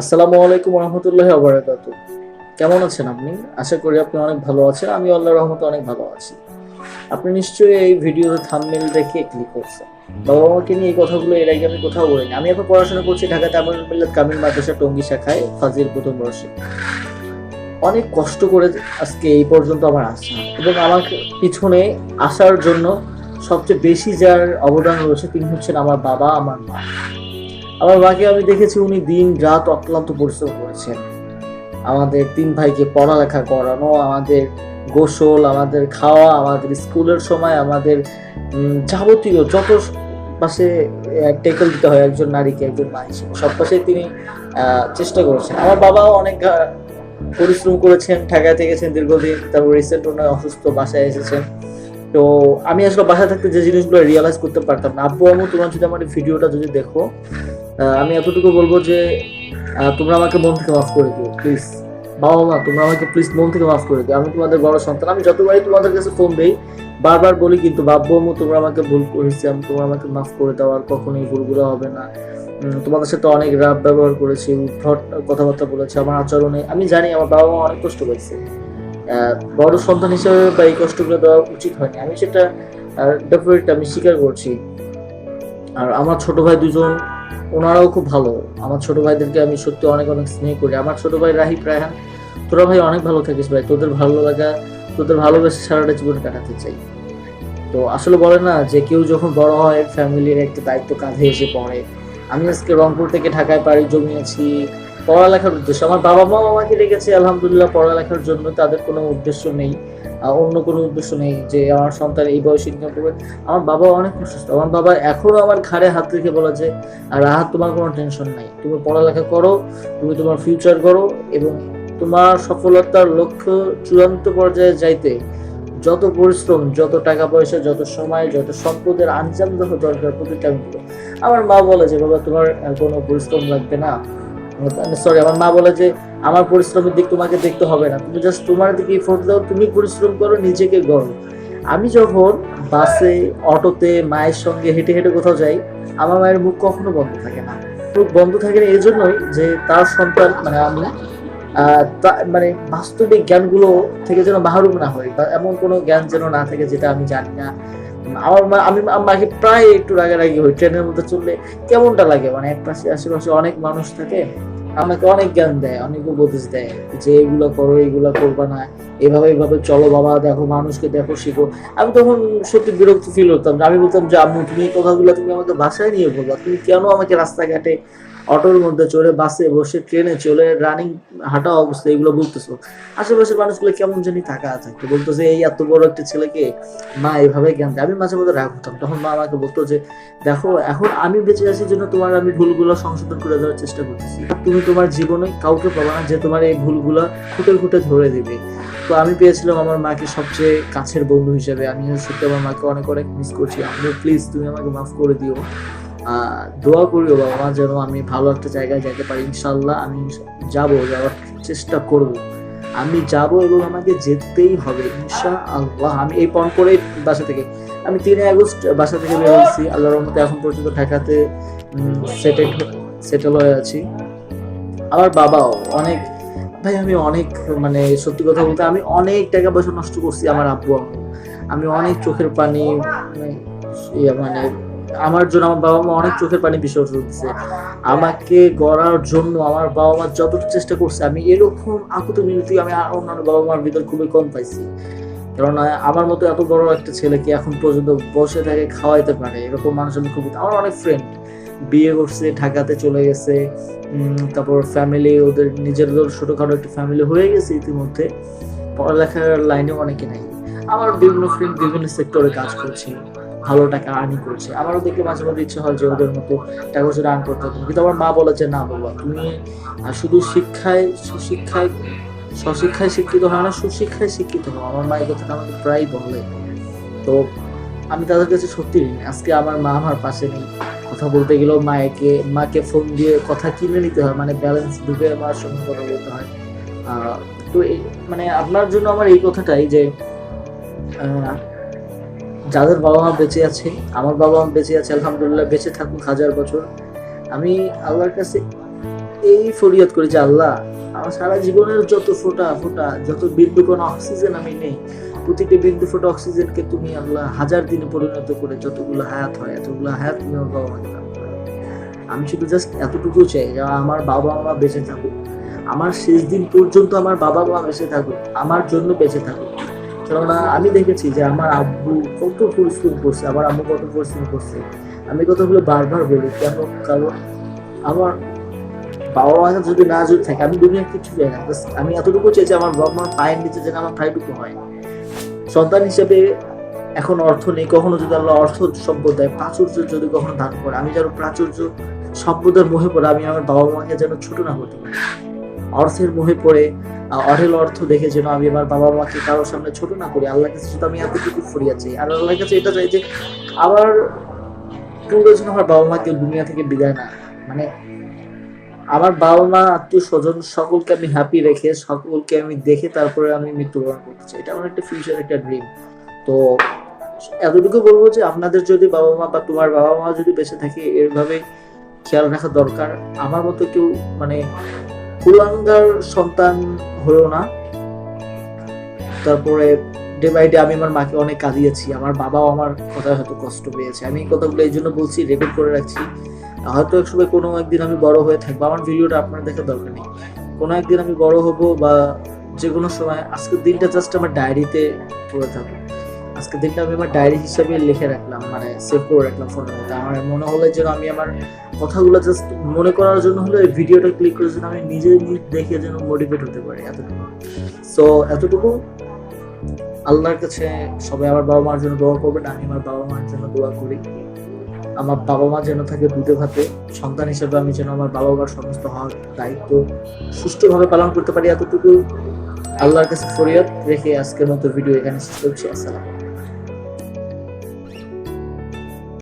আসসালামু আলাইকুম রহমতুল্লাহ আবরাকাত কেমন আছেন আপনি? আশা করি আপনি অনেক ভালো আছেন। আমি আল্লাহ রহমতে অনেক ভালো আছি। আপনি নিশ্চয়ই এই ভিডিওতে থাম্বনেল দেখে ক্লিক করছেন। বাবা মাকে নিয়ে এই কথাগুলো এর আগে আমি কোথাও বলিনি। আমি এখন পড়াশোনা করছি ঢাকা তামিল মিল্লাত কামিল মাদ্রাসা টঙ্গী শাখায় ফাজিল প্রথম বর্ষে। অনেক কষ্ট করে আজকে এই পর্যন্ত আমার আসা। এবং আমার পিছনে আসার জন্য সবচেয়ে বেশি যার অবদান রয়েছে তিনি হচ্ছেন আমার বাবা, আমার মা। আমার মাকে আমি দেখেছি উনি দিন রাত অক্লান্ত পরিশ্রম করেছেন। আমাদের তিন ভাইকে পড়ালেখা করানো, আমাদের গোসল, আমাদের খাওয়া, আমাদের স্কুলের সময় আমাদের যাবতীয় যত পাশে টেকল দিতে হয় একজন নারীকে, একজন মা হিসেবে সব পাশে তিনি চেষ্টা করেছেন। আমার বাবাও অনেক পরিশ্রম করেছেন ঢাকাতে গেছেন দীর্ঘদিন, তারপর রিসেন্ট ওনার অসুস্থ বাসায় এসেছেন। তো আমি আসলে বাসায় থাকতে যে জিনিসগুলো রিয়েলাইজ করতে পারতাম না। আব্বু, আম্মু, তোমরা যদি আমার ভিডিওটা যদি দেখো আমি এতটুকু বলব যে তোমরা আমাকে মন থেকে মাফ করে দিও প্লিজ বাবা মা তোমরা আমাকে প্লিজ মন থেকে মাফ করে দিও। আমি তোমাদের বড় সন্তান আমি যতবারই তোমাদের কাছে ফোন দেই বারবার বলি কিন্তু বাব্বু আম্মু তোমরা আমাকে ভুল করেছি আমি তোমরা আমাকে মাফ করে দাও আর কখনোই ভুলগুলো হবে না। তোমাদের সাথে অনেক রাব ব্যবহার করেছি উদ্ভট কথাবার্তা বলেছি আমার আচরণে। আমি জানি আমার বাবা মা অনেক কষ্ট আহ, বড় সন্তান হিসেবে বা এই কষ্টগুলো দেওয়া উচিত হয়নি। আমি সেটা ডেফিনেট আমি স্বীকার করছি। আর আমার ছোট ভাই দুজন ওনারাও খুব ভালো। আমার ছোট ভাইদেরকে আমি সত্যি অনেক অনেক স্নেহ করি। আমার ছোট ভাই রাহিব রায়হান তোরা ভাই অনেক ভালো থাকিস ভাই। তোদের ভালো লাগা, তোদের ভালোবেসে সারাটা জীবন কাটাতে চাই। তো আসলে বলে না যে কেউ যখন বড় হয় ফ্যামিলির একটা দায়িত্ব কাঁধে এসে পড়ে। আমি আজকে রংপুর থেকে ঢাকায় পাড়ি জমিয়েছি। পড়ালেখার উদ্দেশ্য। আমার বাবা মা আমাকে রেখেছে আলহামদুলিল্লাহ, পড়ালেখার জন্য। তাদের কোনো উদ্দেশ্য নেই অন্য কোনো উদ্দেশ্য নেই যে আমার সন্তান এই বয়সে ইনকাম করবে। আমার বাবা অনেক অসুস্থ। আমার বাবা এখনও আমার ঘাড়ে হাত রেখে বলে যে, আর রাহাত, তোমার কোনো টেনশন নাই। তুমি পড়ালেখা করো, তুমি তোমার ফিউচার করো এবং তোমার সফলতার লক্ষ্য চূড়ান্ত পর্যায়ে যাইতে। যত পরিশ্রম, যত টাকা পয়সা যত সময়, যত সম্পদের আঞ্জাম দেওয়া দরকার, প্রতিটা আমি আমার মা বলে যে, বাবা, তোমার কোনো পরিশ্রম লাগবে না। সরি আমার মা বলে যে আমার পরিশ্রমের দিক তোমাকে দেখতে হবে না। তুমি জাস্ট তোমার দিকে ফোন দাও, তুমি পরিশ্রম করো, নিজেকে গড়ো। আমি যখন বাসে, অটোতে, মায়ের সঙ্গে হেঁটে হেঁটে কোথাও যাই, আমার মায়ের মুখ কখনো বন্ধ থাকে না। মুখ বন্ধ থাকে না এই জন্যই যে তার সন্তান মানে আমি মানে বাস্তবিক জ্ঞানগুলো থেকে যেন মাহরুম না হই বা এমন কোনো জ্ঞান যেন না থাকে যেটা আমি জানি না। আমার আমি আমাকে প্রায় একটু রাগারাগি হই, ট্রেনের মধ্যে চললে কেমনটা লাগে? মানে এক পাশে আশেপাশে অনেক মানুষ থাকে, আমাকে অনেক জ্ঞান দেয়, অনেক উপদেশ দেয় যে এগুলো করো, এগুলো করবা না। এভাবে এভাবে চলো বাবা, দেখো মানুষকে দেখো, শিখো। আমি তখন সত্যি বিরক্ত ফিল হতাম আমি বলতাম যে আম্মু, তুমি এই কথাগুলো তুমি আমাকে বাসায় নিয়ে বলবা। তুমি কেন আমাকে রাস্তাঘাটে অটোর মধ্যে চড়ে বাসে বসে ট্রেনে চলে রানিং হাঁটা অবস্থা, এগুলো বলতেছো। আশেপাশের মানুষগুলো কেমন জানি থাকা থাকতো বলতো যে এই এত বড় একটা ছেলেকে মা এইভাবে জ্ঞান দেয়? আমি মাঝে মধ্যে রাগ হতাম। তখন মা আমাকে বলতো যে, দেখো, এখন আমি বেঁচে আছি জন্য তোমার আমি ভুলগুলো সংশোধন করে দেওয়ার চেষ্টা করতেছি। তুমি তোমার জীবনে কাউকে পাবা না যে তোমার এই ভুলগুলো খুঁটে খুঁটে ধরে দিবে। তো আমি পেয়েছিলাম আমার মাকে সবচেয়ে কাছের বন্ধু হিসেবে। আমি সত্যি আমার মাকে অনেক অনেক মিস করছি। আমি প্লিজ তুমি আমাকে মাফ করে দিও। দোয়া করিও বাবা যেন আমি ভালো একটা জায়গায় যেতে পারি। ইনশাল্লাহ আমি যাব যাওয়ার চেষ্টা করব। আমি যাব এবং আমাকে যেতেই হবে ইনশা আল্লাহ আমি এই পণ করে বাসা থেকে আমি তিন আগস্ট বাসা থেকে বের হয়েছি। আল্লাহর রহমতে এখন পর্যন্ত ঢাকাতে সেটেল সেটেল হয়ে আছি। আমার বাবাও অনেক ভাই আমি অনেক মানে সত্যি কথা বলতে আমি অনেক টাকা পয়সা নষ্ট করছি আমার আব্বু আমি অনেক চোখের পানি মানে, ইয়ে মানে আমার জন্য আমার বাবা মা অনেক চোখের পানি বিসর্জন দিচ্ছে আমাকে গড়ার জন্য আমার বাবা মা যতটুকু চেষ্টা করছে, আমি এরকম আকুত মিনতি আমি অন্যান্য বাবা মার ভিতর খুবই কম পাইছি। কেননা আমার মতো এত বড় একটা ছেলেকে এখন পর্যন্ত বসে থাকে খাওয়াইতে পারে? এরকম মানুষ আমি খুবই আমার অনেক ফ্রেন্ড বিয়ে করছে, ঢাকাতে চলে গেছে তারপর ফ্যামিলি ওদের নিজেদের ছোটখাটো একটা ফ্যামিলি হয়ে গেছে ইতিমধ্যে। পড়ালেখার লাইনে অনেকে নাই। আমার বিভিন্ন ফ্রেন্ড বিভিন্ন সেক্টরে কাজ করছে। ভালো টাকা আর্নি করছে। আমারও দেখে মাঝে মাঝে ইচ্ছে হয় যে ওদের মতো টাকা পয়সা আর্ন করতে হবে কিন্তু আমার মা বলে যে, না বাবা, তুমি শুধু শিক্ষায়, সুশিক্ষায়, স্বশিক্ষায় শিক্ষিত হয় না, সুশিক্ষায় শিক্ষিত হও। আমার মা এই কথাটা আমাকে প্রায় বলে। তো আমি তাদের কাছে সত্যি। আজকে আমার মা আমার পাশে নেই। কথা বলতে গেলেও মায়েকে, মাকে ফোন দিয়ে কথা কিনে নিতে হয়। মানে ব্যালেন্স ডুবে মার সঙ্গে কথা বলতে হয়। তো মানে আপনার জন্য আমার এই কথাটাই যে যাদের বাবা মা বেঁচে আছে, আমার বাবা মা বেঁচে আছে, আলহামদুলিল্লাহ, বেঁচে থাকুক হাজার বছর। আমি আল্লাহর কাছে এই ফরিয়াদ করি যে, আল্লাহ, আমার সারা জীবনের যত ফোঁটা ফোঁটা, যত বিন্দু কোনো অক্সিজেন আমি নেই, প্রতিটি বিন্দু ফোঁটা অক্সিজেনকে তুমি আল্লাহ হাজার দিনে পরিণত করে যতগুলো হায়াত হয়, এতগুলো হায়াত তুমি আমার বাবা মাকে। আমি শুধু জাস্ট এতটুকু চাই যে, আমার বাবা মা বেঁচে থাকুক। আমার শেষ দিন পর্যন্ত আমার বাবা মা বেঁচে থাকুক, আমার জন্য বেঁচে থাকুক। কেননা আমি দেখেছি যে আমার আব্বু কত পরিশ্রম করছে, আমার আম্মু কত পরিশ্রম করছে। আমি কথাগুলো বারবার বলি, কেন? কারণ আমার বাবা মা যদি না যদি থাকে, আমি দুনিয়া কিছু চাই না। আমি এতটুকু চাই যে আমার বাবা মার পায়ের নিচে যেন আমার ঠাইটুকু হয়। সন্তান হিসেবে এখন অর্থ নেই, কখনো যদি আল্লাহ অর্থ সম্পদ দেয়, প্রাচুর্য যদি কখনো দান করে, আমি যেন প্রাচুর্য সম্পদের মোহে পড়ে, আমি আমার বাবা মাকে যেন ছোট না করতে পারি। অর্থের মোহে পড়ে অঢেল অর্থ দেখে যেন আমি আমার বাবা মাকে কারোর সামনে ছোট না করি। আল্লাহ কাছে শুধু আমি এতটুকু ফরিয়া চাই। আর আল্লাহর কাছে এটা চাই যে আমার পুরো যেন আমার বাবা মাকে দুনিয়া থেকে বিদায় না। মানে আমার বাবা মা, আত্মীয় স্বজন সকলকে আমি হ্যাপি রেখে, সকলকে আমি দেখে তারপরে আমি মৃত্যুবরণ করতে চাই। এটা আমার একটা ফিউচার একটা ড্রিম তো এতটুকু বলব যে আপনাদের যদি বাবা মা বা তোমার বাবা মা যদি বেঁচে থাকে, এভাবে খেয়াল রাখা দরকার। আমার মতো কেউ মানে কুলাঙ্গার সন্তান হলো না। তারপরে ডে বাই ডে আমি আমার মাকে অনেক কাঁদিয়েছি। আমার বাবাও আমার কথায় হয়তো কষ্ট পেয়েছে। আমি এই কথাগুলো এই জন্য বলছি রেকর্ড করে রাখছি। হয়তো এক সময় কোনো একদিন আমি বড় হয়ে থাকব। আমার ভিডিওটা আপনার দেখার দরকার নেই। কোনো একদিন আমি বড় হব বা যে কোনো সময়, আজকের দিনটা জাস্ট আমার ডায়েরিতে পড়ে থাকব। আজকের দিনটা আমি আমার ডায়েরি হিসাবে লিখে রাখলাম মানে সেভ করে রাখলাম ফোনের মধ্যে। আমার মনে হলো যেন আমি আমার কথাগুলো জাস্ট মনে করার জন্য হলো এই ভিডিওটা ক্লিক করে যেন আমি নিজে নিজে দেখে যেন মোটিভেট হতে পারি এতটুকু। সো এতটুকু। আল্লাহর কাছে সবাই আমার বাবা মার জন্য দোয়া করবেন, আমি আমার বাবা মার জন্য দোয়া করি। আমার বাবা মা যেন থাকে দুধে ভাতে, সন্তান হিসেবে আমি যেন আমার বাবা মার সমস্ত হওয়ার দায়িত্ব সুষ্ঠুভাবে পালন করতে পারি এতটুকু। আল্লাহর কাছে ফরিয়াদ রেখে আজকের মতো ভিডিও এখানে শেষ করছি, আসসালাম